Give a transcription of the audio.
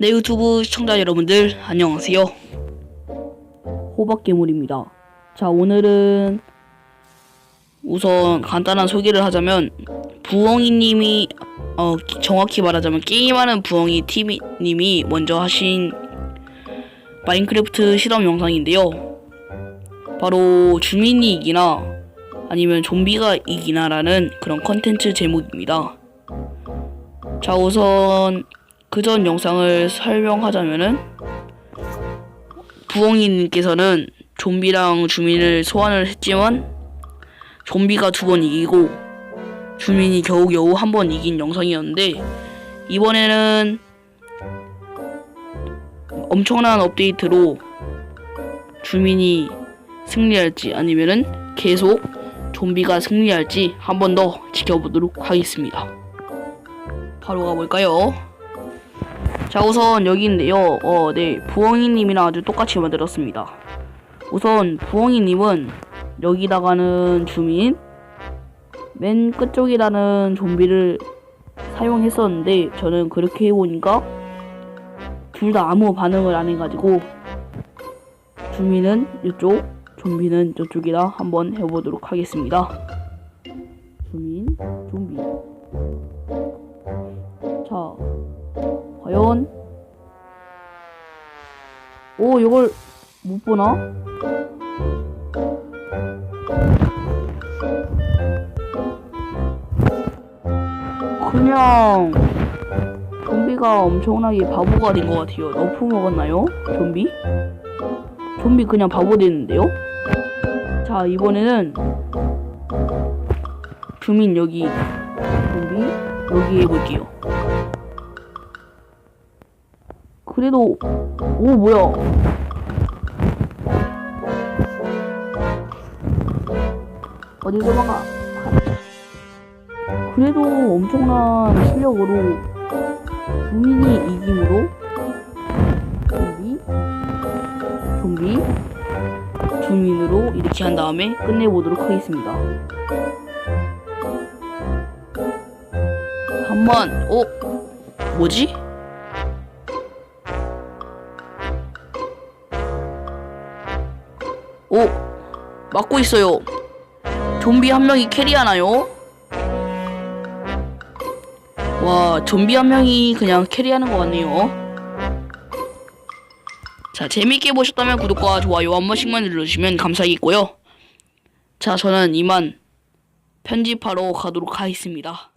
네 유튜브 시청자 여러분들 안녕하세요. 호박괴물입니다. 자 오늘은 우선 간단한 소개를 하자면 부엉이님이 어 정확히 말하자면 게임하는 부엉이 TV님이 먼저 하신 마인크래프트 실험 영상인데요. 바로 주민이 이기나 아니면 좀비가 이기나라는 그런 컨텐츠 제목입니다. 자 우선 그 전 영상을 설명하자면은 부엉이님께서는 좀비랑 주민을 소환을 했지만 좀비가 두 번 이기고 주민이 겨우겨우 한 번 이긴 영상이었는데 이번에는 엄청난 업데이트로 주민이 승리할지 아니면은 계속 좀비가 승리할지 한 번 더 지켜보도록 하겠습니다. 바로 가볼까요? 자 우선 여기인데요. 어 네 부엉이님이랑 아주 똑같이 만들었습니다. 우선 부엉이님은 여기다가는 주민 맨 끝쪽이라는 좀비를 사용했었는데 저는 그렇게 해보니까 둘 다 아무 반응을 안 해가지고 주민은 이쪽 좀비는 저쪽이라 한번 해보도록 하겠습니다. 주민 좀비. 자 오 이걸 못 보나? 그냥 좀비가 엄청나게 바보가 된 것 같아요. 너프 먹었나요? 좀비? 좀비 그냥 바보 됐는데요? 자 이번에는 주민 여기 좀비 여기 해볼게요. 그래도 오 뭐야. 어디 도망가. 그래도 엄청난 실력으로 주민이 이김으로 좀비 좀비 주민으로 이렇게 한 다음에 끝내보도록 하겠습니다. 한번 어? 뭐지? 오 막고 있어요. 좀비 한 명이 캐리하나요? 와 좀비 한 명이 그냥 캐리하는 것 같네요. 자 재밌게 보셨다면 구독과 좋아요 한 번씩만 눌러주시면 감사하겠고요. 자 저는 이만 편집하러 가도록 하겠습니다